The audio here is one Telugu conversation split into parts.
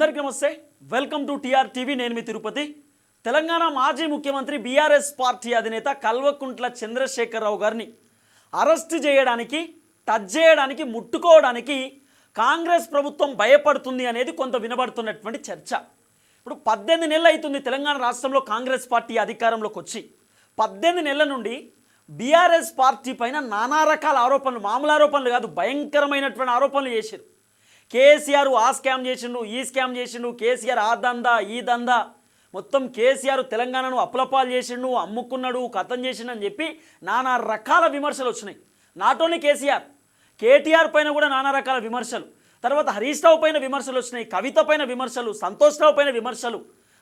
అందరికీ నమస్తే. Welcome to TR TV. నేను మీ తిరుపతి. తెలంగాణ మాజీ ముఖ్యమంత్రి బీఆర్ఎస్ పార్టీ అధినేత కల్వకుంట్ల చంద్రశేఖరరావు గారిని అరెస్ట్ చేయడానికి టచ్ చేయడానికి ముట్టుకోవడానికి కాంగ్రెస్ ప్రభుత్వం భయపడుతుంది అనేది కొంత వినబడుతున్నటువంటి చర్చ. ఇప్పుడు పద్దెనిమిది నెలలు అవుతుంది తెలంగాణ రాష్ట్రంలో కాంగ్రెస్ పార్టీ అధికారంలోకి వచ్చి. పద్దెనిమిది నెలల నుండి బీఆర్ఎస్ పార్టీ పైన నానా రకాల ఆరోపణలు మామూలు ఆరోపణలు కాదు భయంకరమైనటువంటి ఆరోపణలు చేశారు. కేసీఆర్ ఆ స్కామ్ చేసిండు ఈ స్కామ్ చేసిండు కేసీఆర్ ఆ దందా ఈ దందా. మొత్తం కేసీఆర్ తెలంగాణను అప్పులపాలు చేసిండు అమ్ముకున్నాడు కథం చేసిండు అని చెప్పి నానా రకాల విమర్శలు వచ్చినాయి. నాట్ ఓన్లీ కేసీఆర్ కేటీఆర్ పైన కూడా నానా రకాల విమర్శలు. తర్వాత హరీష్ రావు పైన విమర్శలు వచ్చినాయి కవిత పైన విమర్శలు సంతోష్ రావు పైన విమర్శలు.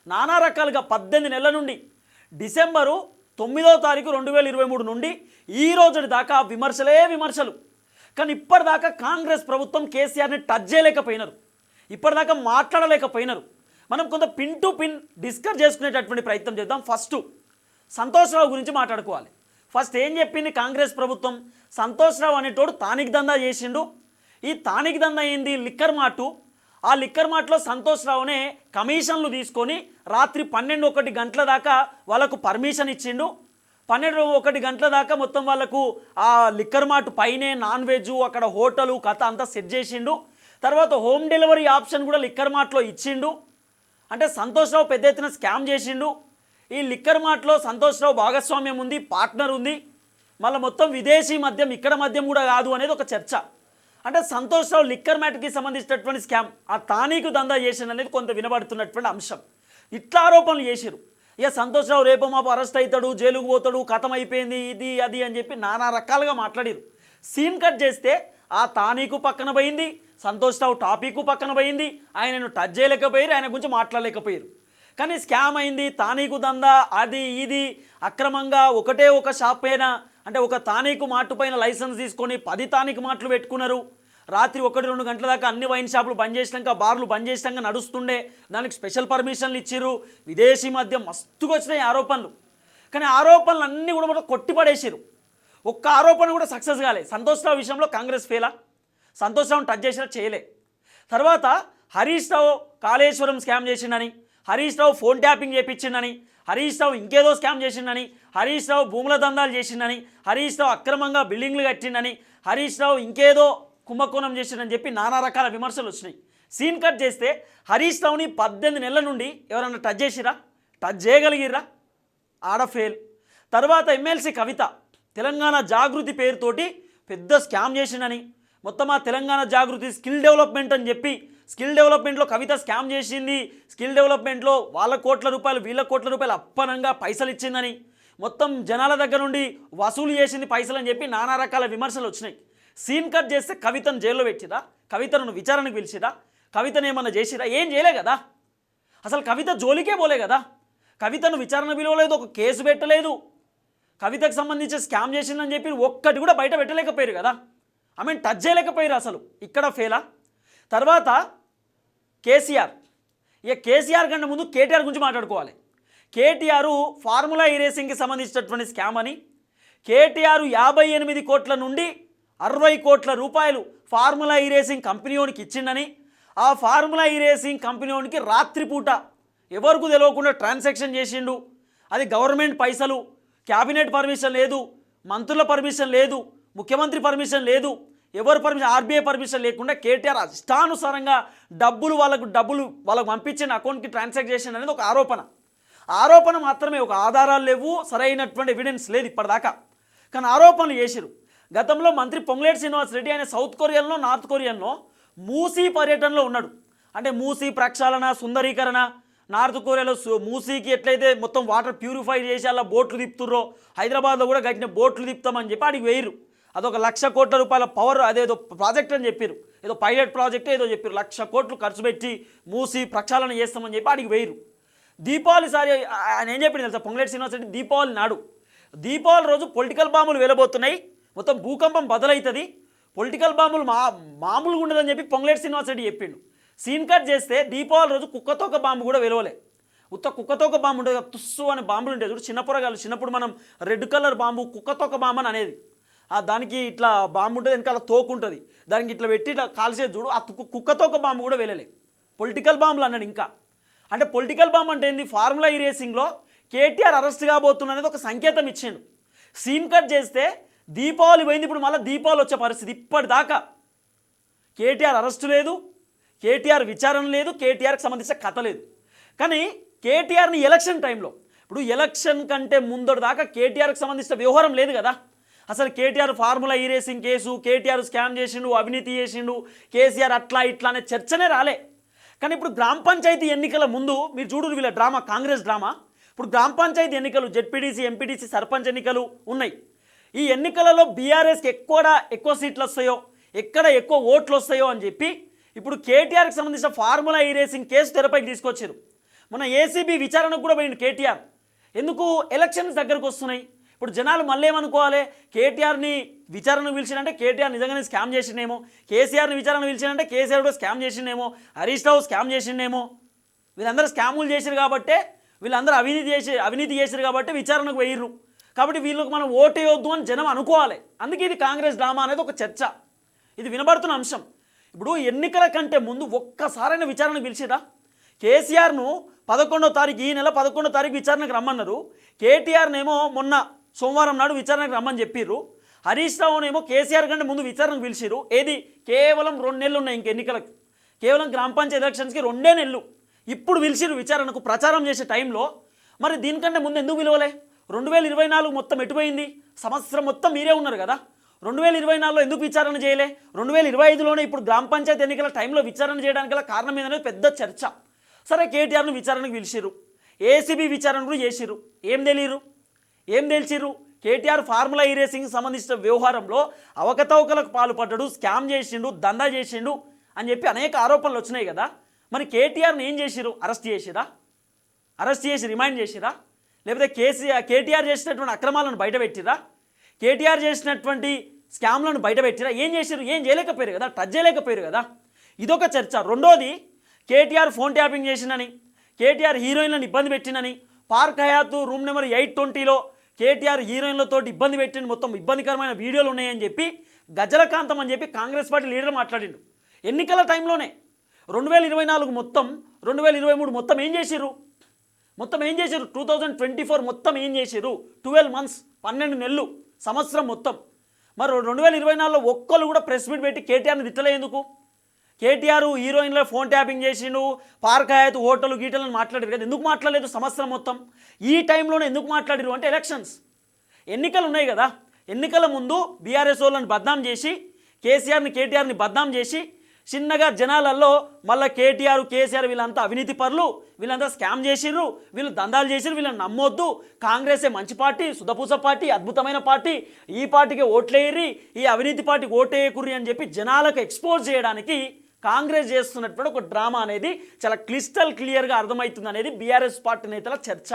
నానా రకాలుగా పద్దెనిమిది నెలల నుండి డిసెంబరు తొమ్మిదవ తారీఖు రెండు వేల ఇరవై మూడు నుండి ఈ రోజు దాకా విమర్శలే విమర్శలు. కానీ ఇప్పటిదాకా కాంగ్రెస్ ప్రభుత్వం కేసీఆర్ని టచ్ చేయలేకపోయినారు. ఇప్పటిదాకా మాట్లాడలేకపోయినారు. మనం కొంత పిన్ టు పిన్ డిస్కస్ చేసుకునేటటువంటి ప్రయత్నం చేద్దాం. ఫస్ట్ సంతోష్ రావు గురించి మాట్లాడుకోవాలి. ఫస్ట్ ఏం చెప్పింది కాంగ్రెస్ ప్రభుత్వం? సంతోష్ రావు అనేటోడు తానిక్ దందా చేసిండు. ఈ తానిక్ దందా ఏంది? లిక్కర్ మాటు ఆ లిక్కర్ మాటలో సంతోష్ రావునే కమిషన్లు తీసుకొని రాత్రి పన్నెండు ఒకటి గంటల దాకా వాళ్ళకు పర్మిషన్ ఇచ్చిండు. పన్నెండు ఒకటి గంటల దాకా మొత్తం వాళ్ళకు ఆ లిక్కర్ మార్ట్ పైనే నాన్ వెజ్ అక్కడ హోటలు కథ అంతా సెట్ చేసిండు. తర్వాత హోమ్ డెలివరీ ఆప్షన్ కూడా లిక్కర్ మార్ట్లో ఇచ్చిండు. అంటే సంతోష్ రావు పెద్ద ఎత్తున స్కామ్ చేసిండు. ఈ లిక్కర్ మార్ట్లో సంతోష్రావు భాగస్వామ్యం ఉంది పార్ట్నర్ ఉంది. మళ్ళీ మొత్తం విదేశీ మద్యం ఇక్కడ మద్యం కూడా కాదు అనేది ఒక చర్చ. అంటే సంతోష్ రావు లిక్కర్ మ్యాట్కి సంబంధించినటువంటి స్కామ్ ఆ తానీకు దందా చేసిండు అనేది కొంత వినబడుతున్నటువంటి అంశం. ఇట్లా ఆరోపణలు చేసిరు ఇక సంతోష్ రావు రేపు మాపు అరెస్ట్ అవుతాడు జైలుకు పోతాడు కథం అయిపోయింది ఇది అది అని చెప్పి నానా రకాలుగా మాట్లాడారు. సీన్ కట్ చేస్తే ఆ తానీకు పక్కన పోయింది సంతోష్ రావు టాపిక్ పక్కన పోయింది ఆయనను టచ్ చేయలేకపోయారు ఆయన గురించి మాట్లాడలేకపోయారు. కానీ స్కామ్ అయింది తానీకు దందా అది ఇది అక్రమంగా ఒకటే ఒక షాప్ పైన అంటే ఒక తానీకు మాటు పైన లైసెన్స్ తీసుకొని పది తానీకు మాటలు పెట్టుకున్నారు. రాత్రి ఒకటి రెండు గంటల దాకా అన్ని వైన్ షాపులు బంద్ చేసినాక బార్లు బంద్ చేసినాక నడుస్తుండే. దానికి స్పెషల్ పర్మిషన్లు ఇచ్చిర్రు. విదేశీ మద్యం మస్తుగా వచ్చినాయి ఆరోపణలు. కానీ ఆరోపణలు అన్నీ కూడా మొత్తం కొట్టిపడేసారు ఒక్క ఆరోపణ కూడా సక్సెస్ కాలే. సంతోష్ రావు విషయంలో కాంగ్రెస్ ఫెయిలా? సంతోష్ రావుని టచ్ చేసినా చేయలే. తర్వాత హరీష్ రావు కాళేశ్వరం స్కామ్ చేసిండని హరీష్ రావు ఫోన్ ట్యాపింగ్ చేపించిండని హరీష్ రావు ఇంకేదో స్కామ్ చేసిండని హరీష్ రావు భూముల దందాలు చేసిండని హరీష్ రావు అక్రమంగా బిల్డింగ్లు కట్టిండని హరీష్ రావు ఇంకేదో కుంభకోణం చేసిండని చెప్పి నానా రకాల విమర్శలు వచ్చినాయి. సీన్ కట్ చేస్తే హరీష్ రావుని పద్దెనిమిది నెలల నుండి ఎవరన్నా టచ్ చేసిరా టచ్ చేయగలిగిర్రా? ఆడ ఫెయిల్ తర్వాత ఎమ్మెల్సీ కవిత తెలంగాణ జాగృతి పేరుతోటి పెద్ద స్కామ్ చేసిండని మొత్తం ఆ తెలంగాణ జాగృతి స్కిల్ డెవలప్మెంట్ అని చెప్పి స్కిల్ డెవలప్మెంట్లో కవిత స్కామ్ చేసింది స్కిల్ డెవలప్మెంట్లో వాళ్ళ కోట్ల రూపాయలు వీళ్ళ కోట్ల రూపాయలు అప్పనంగా పైసలు ఇచ్చిందని మొత్తం జనాల దగ్గర నుండి వసూలు చేసింది పైసలు అని చెప్పి నానా రకాల విమర్శలు వచ్చినాయి. సీన్ కట్ చేస్తే కవితను జైల్లో పెట్టిరా? కవితను విచారణకు పిలిచిరా? కవితను ఏమన్నా చేసిరా? ఏం చేయలే కదా? అసలు కవిత జోలికే పోలే కదా? కవితను విచారణ పిలవలేదు ఒక కేసు పెట్టలేదు. కవితకు సంబంధించి స్కామ్ చేసిందని చెప్పి ఒక్కటి కూడా బయట పెట్టలేకపోయారు కదా? ఐ మీన్ టచ్ చేయలేకపోయారు అసలు. ఇక్కడ ఫెయిలా? తర్వాత కేసీఆర్. ఇక కేసీఆర్ కంటే ముందు కేటీఆర్ గురించి మాట్లాడుకోవాలి. కేటీఆర్ ఫార్ములా ఈ రేసింగ్కి సంబంధించినటువంటి స్కామ్ అని. కేటీఆర్ యాభై ఎనిమిది కోట్ల నుండి అరవై కోట్ల రూపాయలు ఫార్ములా ఈ రేసింగ్ కంపెనీలోనికి ఇచ్చిండని ఆ ఫార్ములా ఈ రేసింగ్ కంపెనీలోనికి రాత్రిపూట ఎవరికి తెలియకుండా ట్రాన్సాక్షన్ చేసిండు. అది గవర్నమెంట్ పైసలు క్యాబినెట్ పర్మిషన్ లేదు మంత్రుల పర్మిషన్ లేదు ముఖ్యమంత్రి పర్మిషన్ లేదు ఎవరు పర్మిషన్ ఆర్బీఐ పర్మిషన్ లేకుండా కేటీఆర్ ఇష్టానుసారంగా డబ్బులు వాళ్ళకు డబ్బులు వాళ్ళకు పంపించిన అకౌంట్కి ట్రాన్సాక్ట్ చేసిన అనేది ఒక ఆరోపణ. ఆరోపణ మాత్రమే ఒక ఆధారాలు లేవు సరైనటువంటి ఎవిడెన్స్ లేదు ఇప్పటిదాకా. కానీ ఆరోపణలు చేసిరు గతంలో మంత్రి పొంగులేటి శ్రీనివాస్ రెడ్డి ఆయన సౌత్ కొరియాలో నార్త్ కొరియాలో మూసీ పర్యటనలో ఉన్నాడు. అంటే మూసీ ప్రక్షాళన సుందరీకరణ నార్త్ కొరియాలో మూసీకి ఎట్లయితే మొత్తం వాటర్ ప్యూరిఫై చేసి అలా బోట్లు తిప్పుతుర్రో హైదరాబాద్లో కూడా గట్టిన బోట్లు తిప్పుతామని చెప్పి అడిగి వేయరు అదొక లక్ష కోట్ల రూపాయల పవర్ అదేదో ప్రాజెక్ట్ అని చెప్పారు ఏదో పైలట్ ప్రాజెక్ట్ ఏదో చెప్పారు లక్ష కోట్లు ఖర్చు పెట్టి మూసి ప్రక్షాళన చేస్తామని చెప్పి అడిగి వేయరు దీపావళి సారి ఆయన ఏం చెప్పింది తెలుసా? పొంగులేటి శ్రీనివాస్ రెడ్డి దీపావళి నాడు. దీపావళి రోజు పొలిటికల్ బాంబులు వెళ్ళబోతున్నాయి మొత్తం భూకంపం బదులవుతుంది పొలిటికల్ బాంబులు మా మామూలుగా ఉండదని చెప్పి పొంగలేటి శ్రీనివాస్ రెడ్డి చెప్పిండు. సీన్ కట్ చేస్తే దీపావళి రోజు కుక్కతోక బాంబు కూడా వెలవలే. ఉత్త కుక్కతోక బాంబు ఉండేది తుస్సు అని బాంబులు ఉండేది చూడు చిన్నపురగాలు చిన్నప్పుడు మనం రెడ్ కలర్ బాంబు కుక్కతోక బాంబు అని అనేది. ఆ దానికి ఇట్లా బాంబు ఉంటుంది వెనకాల తోకు ఉంటుంది. దానికి ఇట్లా పెట్టి ఇట్లా కాల్చేది చూడు ఆ తుక్కు- కుక్కతోక బాంబు కూడా వెళ్ళలే పొలిటికల్ బాంబులు అన్నాడు ఇంకా. అంటే పొలిటికల్ బాంబు అంటే ఏంది? ఫార్ములా ఈ రేసింగ్లో కేటీఆర్ అరెస్ట్ కాబోతున్న అనేది ఒక సంకేతం ఇచ్చిండు. సీన్ కట్ చేస్తే దీపావళి పోయింది ఇప్పుడు మళ్ళీ దీపావళి వచ్చే పరిస్థితి ఇప్పటిదాకా. కేటీఆర్ అరెస్టు లేదు కేటీఆర్ విచారణ లేదు కేటీఆర్కి సంబంధించిన కథ లేదు. కానీ కేటీఆర్ని ఎలక్షన్ టైంలో ఇప్పుడు ఎలక్షన్ కంటే ముందడు దాకా కేటీఆర్కి సంబంధించిన వ్యవహారం లేదు కదా. అసలు KTR formula E racing case KTR scam చేసిండు అవినీతి చేసిండు కేసీఆర్ అట్లా ఇట్లా అనే చర్చనే రాలే. కానీ ఇప్పుడు గ్రామ పంచాయతీ ఎన్నికల ముందు మీరు చూడు వీళ్ళ డ్రామా కాంగ్రెస్ డ్రామా. ఇప్పుడు గ్రామ పంచాయతీ ఎన్నికలు జెడ్పీటీసీ ఎంపీటీసీ సర్పంచ్ ఎన్నికలు ఉన్నాయి. ఈ ఎన్నికలలో బీఆర్ఎస్కి ఎక్కువ ఎక్కువ సీట్లు వస్తాయో ఎక్కడ ఎక్కువ ఓట్లు వస్తాయో అని చెప్పి ఇప్పుడు కేటీఆర్కి సంబంధించిన ఫార్ములా ఈ రేసింగ్ కేసు తెరపైకి తీసుకొచ్చారు. మన ఏసీబీ విచారణకు కూడా పోయింది కేటీఆర్. ఎందుకు ఎలక్షన్స్ దగ్గరకు వస్తున్నాయి? ఇప్పుడు జనాలు మళ్ళీ ఏమనుకోవాలి? కేటీఆర్ని విచారణకు పిలిచినంటే కేటీఆర్ నిజంగానే స్కామ్ చేసిండేమో. కేసీఆర్ని విచారణ పిలిచినంటే కేసీఆర్ కూడా స్కామ్ చేసిండేమో. హరీష్ రావు స్కామ్ చేసిండేమో. వీళ్ళందరూ స్కాములు చేశారు కాబట్టే వీళ్ళందరూ అవినీతి చేసి అవినీతి చేశారు కాబట్టి విచారణకు వెయ్యరు కాబట్టి వీళ్ళకి మనం ఓటేయొద్దు అని జనం అనుకోవాలి. అందుకే ఇది కాంగ్రెస్ డ్రామా అనేది ఒక చర్చ. ఇది వినబడుతున్న అంశం. ఇప్పుడు ఎన్నికల కంటే ముందు ఒక్కసారైనా విచారణ పిలిచిరా కేసీఆర్ను పదకొండో తారీఖు ఈ నెల పదకొండో తారీఖు విచారణకు రమ్మన్నారు. కేటీఆర్నేమో మొన్న సోమవారం నాడు విచారణకు రమ్మని చెప్పిర్రు. హరీష్ రావునేమో కేసీఆర్ కంటే ముందు విచారణకు పిలిచిరు ఏది? కేవలం రెండు నెలలు ఉన్నాయి ఇంక ఎన్నికలకు. కేవలం గ్రామ పంచాయతీ ఎలక్షన్స్కి రెండే నెలలు. ఇప్పుడు పిలిచిరు విచారణకు ప్రచారం చేసే టైంలో. మరి దీనికంటే ముందు ఎందుకు విలువలే రెండు వేల ఇరవై నాలుగు మొత్తం ఎటుపోయింది? సంవత్సరం మొత్తం మీరే ఉన్నారు కదా. రెండు వేల ఇరవై నాలుగులో ఎందుకు విచారణ చేయలే? రెండు వేల ఇరవై ఐదులోనే ఇప్పుడు గ్రామ పంచాయతీ ఎన్నికల టైంలో విచారణ చేయడానికి గల కారణం ఏందనేది పెద్ద చర్చ. సరే కేటీఆర్ను విచారణకు పిలిచిరు ఏసీబీ విచారణ కూడా చేసిరు ఏం తెలియరు? ఏం తెలిసిరు కేటీఆర్ ఫార్ములా ఈ రేసింగ్ సంబంధించిన వ్యవహారంలో అవకతవకలకు పాల్పడ్డాడు స్కామ్ చేసిండు దందా చేసిండు అని చెప్పి అనేక ఆరోపణలు వచ్చినాయి కదా. మరి కేటీఆర్ని ఏం చేసిరు అరెస్ట్ చేసిరా అరెస్ట్ చేసి రిమైండ్ చేసిరా లేకపోతే కేసీఆర్ కేటీఆర్ చేసినటువంటి అక్రమాలను బయటపెట్టిరా కేటీఆర్ చేసినటువంటి స్కామ్లను బయటపెట్టిరా ఏం చేశారు ఏం చేయలేకపోయారు కదా? టచ్ చేయలేకపోయారు కదా? ఇదొక చర్చ. రెండోది కేటీఆర్ ఫోన్ ట్యాపింగ్ చేసినని కేటీఆర్ హీరోయిన్లను ఇబ్బంది పెట్టినని park Hyatt room number eight ట్వంటీలో కేటీఆర్ హీరోయిన్లతో ఇబ్బంది పెట్టిన మొత్తం ఇబ్బందికరమైన వీడియోలు ఉన్నాయని చెప్పి గజలకాంతం అని చెప్పి కాంగ్రెస్ పార్టీ లీడర్ మాట్లాడిండు. ఎన్నికల టైంలోనే రెండు వేల ఇరవై నాలుగు మొత్తం రెండు వేల ఇరవై మూడు మొత్తం ఏం చేసిర్రు? మొత్తం ఏం చేశారు? టూ థౌజండ్ ట్వంటీ ఫోర్ మొత్తం ఏం చేశారు? ట్వెల్వ్ మంత్స్ పన్నెండు నెలలు సంవత్సరం మొత్తం. మరి రెండు వేల ఇరవై నాలుగులో ఒక్కరు కూడా ప్రెస్ మీట్ పెట్టి కేటీఆర్ని తిట్టలే ఎందుకు? కేటీఆర్ హీరోయిన్లో ఫోన్ ట్యాపింగ్ చేసిండు పార్క్ హయాత్ హోటల్ గీటలు అని మాట్లాడారు కదా ఎందుకు మాట్లాడలేదు సంవత్సరం మొత్తం? ఈ టైంలోనే ఎందుకు మాట్లాడారు అంటే ఎలక్షన్స్. ఎన్నికలు ఉన్నాయి కదా ఎన్నికల ముందు బీఆర్ఎస్ వాళ్ళని బద్నాం చేసి కేసీఆర్ని కేటీఆర్ని బద్నాం చేసి చిన్నగా జనాలల్లో మళ్ళీ కేటీఆర్ కేసీఆర్ వీళ్ళంతా అవినీతి పరులు వీళ్ళంతా స్కామ్ చేసిర్రు వీళ్ళు దందాలు చేసిర్రు వీళ్ళని నమ్మొద్దు. కాంగ్రెసే మంచి పార్టీ సుధపూస పార్టీ అద్భుతమైన పార్టీ. ఈ పార్టీకి ఓట్లేయరి ఈ అవినీతి పార్టీకి ఓటేయకుర్రి అని చెప్పి జనాలకు ఎక్స్పోజ్ చేయడానికి కాంగ్రెస్ చేస్తున్నటువంటి ఒక డ్రామా అనేది చాలా క్లిస్టల్ క్లియర్గా అర్థమవుతుంది అనేది బీఆర్ఎస్ పార్టీ నేతల చర్చ.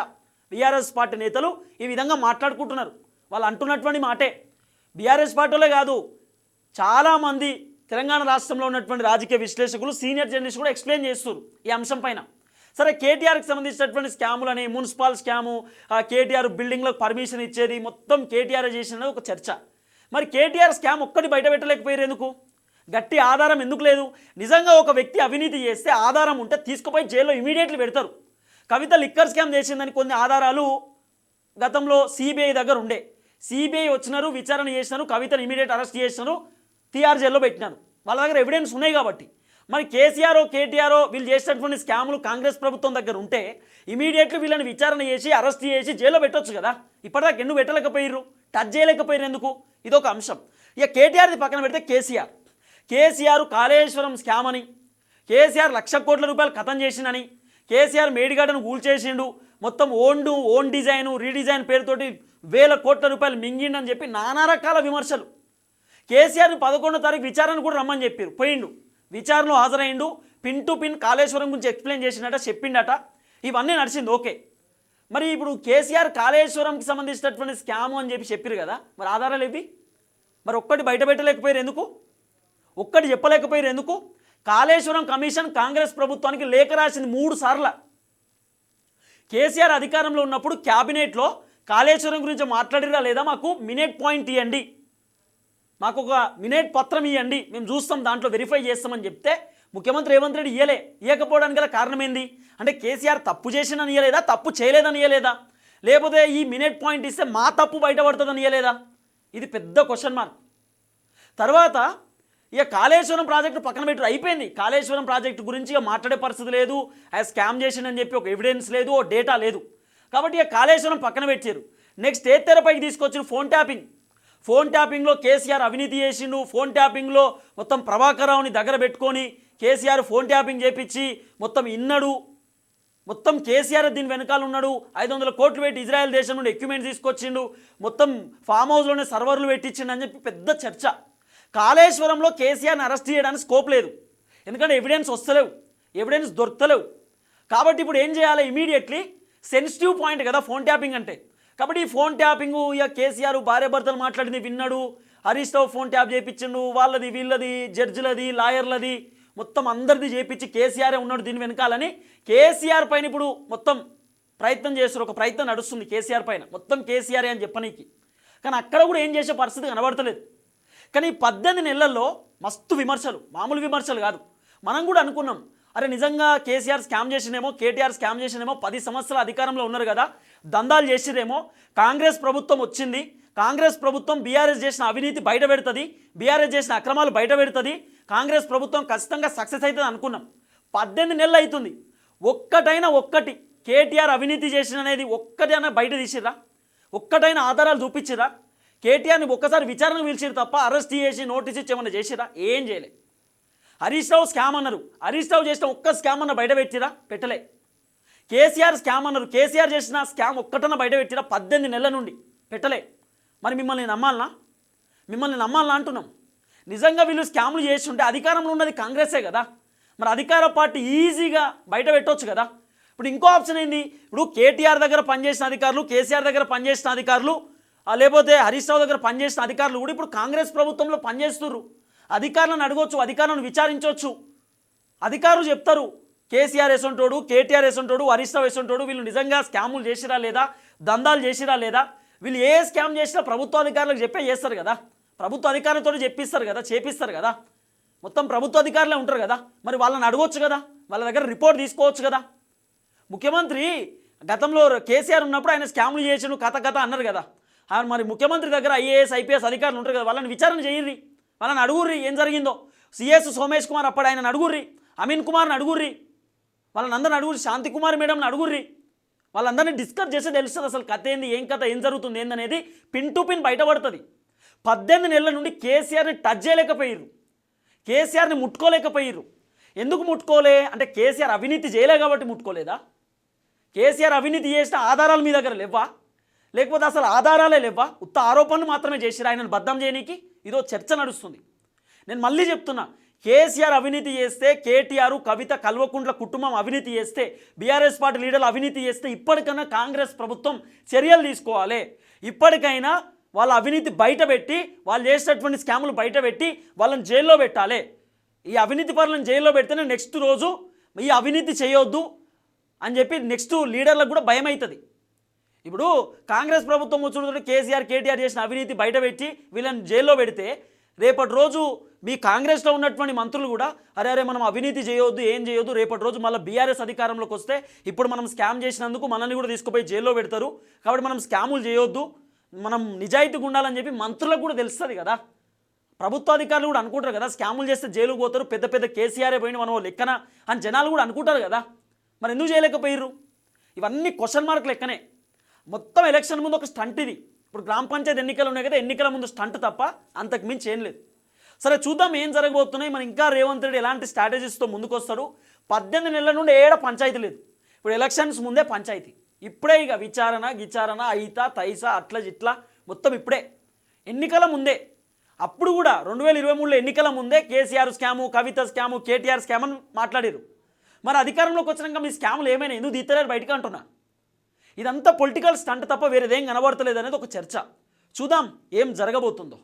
బీఆర్ఎస్ పార్టీ నేతలు ఈ విధంగా మాట్లాడుకుంటున్నారు. వాళ్ళు అంటున్నటువంటి మాటే. బీఆర్ఎస్ పార్టీలే కాదు చాలామంది తెలంగాణ రాష్ట్రంలో ఉన్నటువంటి రాజకీయ విశ్లేషకులు సీనియర్ జర్నలిస్ట్ కూడా ఎక్స్ప్లెయిన్ చేస్తారు ఈ అంశం పైన. సరే కేటీఆర్కి సంబంధించినటువంటి స్కాములు అనే మున్సిపల్ స్కాము ఆ కేటీఆర్ బిల్డింగ్లకు పర్మిషన్ ఇచ్చేది మొత్తం కేటీఆర్ చేసిన ఒక చర్చ. మరి కేటీఆర్ స్కామ్ ఒక్కటి బయట పెట్టలేకపోయారు ఎందుకు? గట్టి ఆధారం ఎందుకు లేదు? నిజంగా ఒక వ్యక్తి అవినీతి చేస్తే ఆధారం ఉంటే తీసుకుపోయి జైల్లో ఇమీడియట్లీ పెడతారు. కవిత లిక్కర్ స్కామ్ చేసిందని కొన్ని ఆధారాలు గతంలో సిబిఐ దగ్గర ఉండే. సిబిఐ వచ్చినారు విచారణ చేసినారు కవితను ఇమీడియట్ అరెస్ట్ చేసినారు తీఆర్ జైల్లో పెట్టినారు. వాళ్ళ దగ్గర ఎవిడెన్స్ ఉన్నాయి కాబట్టి. మరి కేసీఆర్ కేటీఆర్ వీళ్ళు చేసినటువంటి స్కాములు కాంగ్రెస్ ప్రభుత్వం దగ్గర ఉంటే ఇమీడియట్లీ వీళ్ళని విచారణ చేసి అరెస్ట్ చేసి జైల్లో పెట్టొచ్చు కదా. ఇప్పటిదాకా ఎన్ను పెట్టలేకపోయారు టచ్ చేయలేకపోయారు ఎందుకు? ఇదొక అంశం. ఇక కేటీఆర్ది పక్కన పెడితే కేసీఆర్. కేసీఆర్ కాళేశ్వరం స్కామ్ అని కేసీఆర్ లక్ష కోట్ల రూపాయలు కథం చేసిందని కేసీఆర్ మేడిగాడను కూల్చేసిండు మొత్తం ఓన్డు ఓన్ డిజైన్ రీడిజైన్ పేరుతోటి వేల కోట్ల రూపాయలు మింగిండని చెప్పి నానా రకాల విమర్శలు. కేసీఆర్ని పదకొండో తారీఖు విచారణ కూడా రమ్మని చెప్పారు. పోయిండు. విచారణలో హాజరైండు పిన్ టు పిన్ కాళేశ్వరం గురించి ఎక్స్ప్లెయిన్ చేసిండట చెప్పిండట. ఇవన్నీ నడిచింది ఓకే. మరి ఇప్పుడు కేసీఆర్ కాళేశ్వరంకి సంబంధించినటువంటి స్కామ్ అని చెప్పి చెప్పారు కదా మరి ఆధారాలు ఇవి? మరి ఒక్కటి బయట పెట్టలేకపోయారు ఎందుకు? ఒక్కటి చెప్పలేకపోయారు ఎందుకు? కాళేశ్వరం కమిషన్ కాంగ్రెస్ ప్రభుత్వానికి లేఖ రాసింది మూడు సార్ల. కేసీఆర్ అధికారంలో ఉన్నప్పుడు క్యాబినెట్లో కాళేశ్వరం గురించి మాట్లాడిరా లేదా మాకు? మినిట్ పాయింట్ ఇవ్వండి. మాకు ఒక మినేట్ పత్రం ఇవ్వండి మేము చూస్తాం దాంట్లో వెరిఫై చేస్తామని చెప్తే ముఖ్యమంత్రి రేవంత్ రెడ్డి ఇయ్యలే. ఇవ్వకపోవడానికి గల కారణం ఏంది? అంటే కేసీఆర్ తప్పు చేసినని ఇయ్యలేదా? తప్పు చేయలేదని ఇయ్యలేదా? లేకపోతే ఈ మినిట్ పాయింట్ ఇస్తే మా తప్పు బయటపడుతుందని ఇయ్యలేదా? ఇది పెద్ద క్వశ్చన్ మార్క్ తర్వాత ఇక కాళేశ్వరం ప్రాజెక్టు పక్కన పెట్టు అయిపోయింది. కాళేశ్వరం ప్రాజెక్టు గురించి ఇక మాట్లాడే పరిస్థితి లేదు. అది స్కామ్ చేసిందని చెప్పి ఒక ఎవిడెన్స్ లేదు ఓ డేటా లేదు. కాబట్టి ఇక కాళేశ్వరం పక్కన పెట్టారు. నెక్స్ట్ ఏ తెరపైకి తీసుకొచ్చిన ఫోన్ ట్యాపింగ్ ఫోన్ ట్యాపింగ్లో కేసీఆర్ అవినీతి చేసిండు. ఫోన్ ట్యాపింగ్లో మొత్తం ప్రభాకర్ రావుని దగ్గర పెట్టుకొని కేసీఆర్ ఫోన్ ట్యాపింగ్ చేపించి మొత్తం ఇన్నడు. మొత్తం కేసీఆర్ దీని వెనకాల ఉన్నాడు. ఐదు వందల కోట్లు పెట్టి ఇజ్రాయెల్ దేశం నుండి ఎక్విప్మెంట్ తీసుకొచ్చిండు. మొత్తం ఫామ్ హౌస్లోనే సర్వర్లు పెట్టించిండు అని చెప్పి పెద్ద చర్చ. కాళేశ్వరంలో కేసీఆర్ని అరెస్ట్ చేయడానికి స్కోప్ లేదు. ఎందుకంటే ఎవిడెన్స్ వస్తలేవు. ఎవిడెన్స్ దొరకలేవు. కాబట్టి ఇప్పుడు ఏం చేయాలి? ఇమీడియట్లీ సెన్సిటివ్ పాయింట్ కదా ఫోన్ ట్యాపింగ్ అంటే. కాబట్టి ఈ ఫోన్ ట్యాపింగ్ ఇక కేసీఆర్ భార్య భర్తలు మాట్లాడింది విన్నాడు. హరీష్ రావు ఫోన్ ట్యాప్ చేయించిండు వాళ్ళది వీళ్ళది జడ్జిలది లాయర్లది మొత్తం అందరిది చేయించి కేసీఆరే ఉన్నాడు దీని వెనకాలని. కేసీఆర్ పైన ఇప్పుడు మొత్తం ప్రయత్నం చేస్తారు ఒక ప్రయత్నం నడుస్తుంది కేసీఆర్ పైన. మొత్తం కేసీఆర్ అని చెప్పనీకి. కానీ అక్కడ కూడా ఏం చేసే పరిస్థితి కనబడతలేదు. కానీ ఈ పద్దెనిమిది నెలల్లో మస్తు విమర్శలు మామూలు విమర్శలు కాదు. మనం కూడా అనుకున్నాం అరే నిజంగా కేసీఆర్ స్కామ్ చేసినేమో కేటీఆర్ స్కామ్ చేసినేమో పది సంవత్సరాల అధికారంలో ఉన్నారు కదా. దందాలు చేసిరేమో. కాంగ్రెస్ ప్రభుత్వం వచ్చింది. కాంగ్రెస్ ప్రభుత్వం బీఆర్ఎస్ చేసిన అవినీతి బయట పెడుతుంది. బీఆర్ఎస్ చేసిన అక్రమాలు బయట పెడుతుంది. కాంగ్రెస్ ప్రభుత్వం ఖచ్చితంగా సక్సెస్ అవుతుంది అనుకున్నాం. పద్దెనిమిది నెలలు అవుతుంది. ఒక్కటైనా ఒక్కటి కేటీఆర్ అవినీతి చేసిన అనేది ఒక్కటైనా బయట తీసిరా ఒక్కటైనా ఆధారాలు చూపించిరా కేటీఆర్ని ఒక్కసారి విచారణ పిలిచిరు తప్ప అరెస్ట్ చేసి నోటీస్ ఇచ్చి ఏమన్నా చేసిరా ఏం చేయలే. హరీష్ రావు స్కామ్ అన్నారు. హరీష్ రావు చేసిన ఒక్క స్కామ్ అన్న బయట పెట్టిరా పెట్టలే. కేసీఆర్ స్కామ్ అన్నారు. కేసీఆర్ చేసిన స్కామ్ ఒక్కటన బయట పెట్టిన పద్దెనిమిది నెలల నుండి. పెట్టలే. మరి మిమ్మల్ని నమ్మాలనా? మిమ్మల్ని నమ్మాలనా అంటున్నాం. నిజంగా వీళ్ళు స్కామ్లు ఉంటే అధికారంలో ఉన్నది కాంగ్రెసే కదా. మరి అధికార పార్టీ ఈజీగా బయట పెట్టవచ్చు కదా. ఇప్పుడు ఇంకో ఆప్షన్ ఏంది? ఇప్పుడు కేటీఆర్ దగ్గర పనిచేసిన అధికారులు కేసీఆర్ దగ్గర పనిచేసిన అధికారులు లేకపోతే హరీష్ రావు దగ్గర పనిచేసిన అధికారులు కూడా ఇప్పుడు కాంగ్రెస్ ప్రభుత్వంలో పనిచేస్తున్నారు అధికారులను అడగొచ్చు అధికారులను విచారించవచ్చు అధికారులు చెప్తారు. కేసీఆర్ వేసుంటాడు కేటీఆర్ వేసుంటాడు హరీష్ రావు వేసుంటాడు వీళ్ళు నిజంగా స్కాములు చేసిరా లేదా? దందాలు చేసిరా లేదా? వీళ్ళు ఏ స్కామ్ చేసినా ప్రభుత్వ అధికారులకు చెప్పే చేస్తారు కదా. ప్రభుత్వ అధికారులతో చెప్పిస్తారు కదా చేపిస్తారు కదా. మొత్తం ప్రభుత్వ అధికారులే ఉంటారు కదా. మరి వాళ్ళని అడగొచ్చు కదా. వాళ్ళ దగ్గర రిపోర్ట్ తీసుకోవచ్చు కదా. ముఖ్యమంత్రి గతంలో కేసీఆర్ ఉన్నప్పుడు ఆయన స్కామ్లు చేసిన కథ కథ అన్నారు కదా. ఆ మరి ముఖ్యమంత్రి దగ్గర ఐఏఎస్ ఐపీఎస్ అధికారులు ఉంటారు కదా వాళ్ళని విచారణ చేయర్రి. వాళ్ళని అడుగుర్రి ఏం జరిగిందో. సిఎస్ సోమేష్ కుమార్ అప్పుడు ఆయన అడుగుర్రి అమీన్ కుమార్ని అడుగుర్రి. వాళ్ళని అడుగురు అడుగురి శాంతి కుమార్ మేడంని అడుగుర్రి. వాళ్ళందరినీ డిస్కస్ చేస్తే తెలుస్తుంది అసలు కథ ఏంది ఏం కథ ఏం జరుగుతుంది ఏందనేది పిన్ టు పిన్ బయటపడుతుంది. పద్దెనిమిది నెలల నుండి కేసీఆర్ని టచ్ చేయలేకపోయారు కేసీఆర్ని ముట్టుకోలేకపోయారు ఎందుకు ముట్టుకోలే? అంటే కేసీఆర్ అవినీతి చేయలే కాబట్టి ముట్టుకోలేదా? కేసీఆర్ అవినీతి చేసిన ఆధారాలు మీ దగ్గర లేవా లేకపోతే అసలు ఆధారాలే లేవా ఉత్త ఆరోపణలు మాత్రమే చేసిరా ఆయనను బద్దం చేయనీకి? ఇదో చర్చ నడుస్తుంది. నేను మళ్ళీ చెప్తున్నా కేసీఆర్ అవినీతి చేస్తే కేటీఆర్ కవిత కల్వకుంట్ల కుటుంబం అవినీతి చేస్తే బీఆర్ఎస్ పార్టీ లీడర్లు అవినీతి చేస్తే ఇప్పటికైనా కాంగ్రెస్ ప్రభుత్వం చర్యలు తీసుకోవాలి. ఇప్పటికైనా వాళ్ళ అవినీతి బయట పెట్టి వాళ్ళు చేసేటటువంటి స్కాములు బయట పెట్టి వాళ్ళని జైల్లో పెట్టాలి. ఈ అవినీతి పరులను జైల్లో పెడితేనే నెక్స్ట్ రోజు ఈ అవినీతి చేయొద్దు అని చెప్పి నెక్స్ట్ లీడర్లకు కూడా భయం అవుతుంది ఇప్పుడు కాంగ్రెస్ ప్రభుత్వం వచ్చినప్పుడు కేసీఆర్ కేటీఆర్ చేసిన అవినీతి బయటపెట్టి వీళ్ళని జైల్లో పెడితే రేపటి రోజు మీ కాంగ్రెస్లో ఉన్నటువంటి మంత్రులు కూడా అరే అరే మనం అవినీతి చేయొద్దు ఏం చేయొద్దు రేపటి రోజు మళ్ళీ బీఆర్ఎస్ అధికారంలోకి వస్తే ఇప్పుడు మనం స్కామ్ చేసినందుకు మనల్ని కూడా తీసుకుపోయి జైల్లో పెడతారు. కాబట్టి మనం స్కాములు చేయొద్దు. మనం నిజాయితీగా ఉండాలని చెప్పి మంత్రులకు కూడా తెలుస్తుంది కదా. ప్రభుత్వ అధికారులు కూడా అనుకుంటారు కదా స్కాములు చేస్తే జైలుకు పోతారు పెద్ద పెద్ద కేసీఆర్ఏ పోయిన మనం లెక్కన అని జనాలు కూడా అనుకుంటారు కదా. మరి ఎందుకు చేయలేకపోయారు ఇవన్నీ క్వశ్చన్ మార్క్ లెక్కనే. మొత్తం ఎలక్షన్ ముందు ఒక స్టంట్ ఇది. ఇప్పుడు గ్రామ పంచాయతీ ఎన్నికలు ఉన్నాయి కదా ఎన్నికల ముందు స్టంట్ తప్ప అంతకు మించి ఏం లేదు. సరే చూద్దాం ఏం జరగబోతున్నాయి. మనం ఇంకా రేవంత్ రెడ్డి ఎలాంటి స్ట్రాటజీస్తో ముందుకు పద్దెనిమిది నెలల నుండి ఏడ పంచాయతీ లేదు. ఇప్పుడు ఎలక్షన్స్ ముందే పంచాయతీ. ఇప్పుడే ఇక విచారణ గిచారణ అయితా తైసా అట్లా ఇట్లా మొత్తం ఇప్పుడే. ఎన్నికల ముందే. అప్పుడు కూడా రెండు వేల ఇరవై మూడులో ఎన్నికల ముందే KCR scam Kavitha scam KTR scam అని మాట్లాడారు. మరి అధికారంలోకి వచ్చినాక మీ స్కాములు ఏమైనా ఎందుకు తీస్తలేరు బయటకు అంటున్నా? ఇదంతా పొలిటికల్ స్టంట్ తప్ప వేరేదేం కనబడతలేదు అనేది ఒక చర్చ. చూద్దాం ఏం జరగబోతుందో.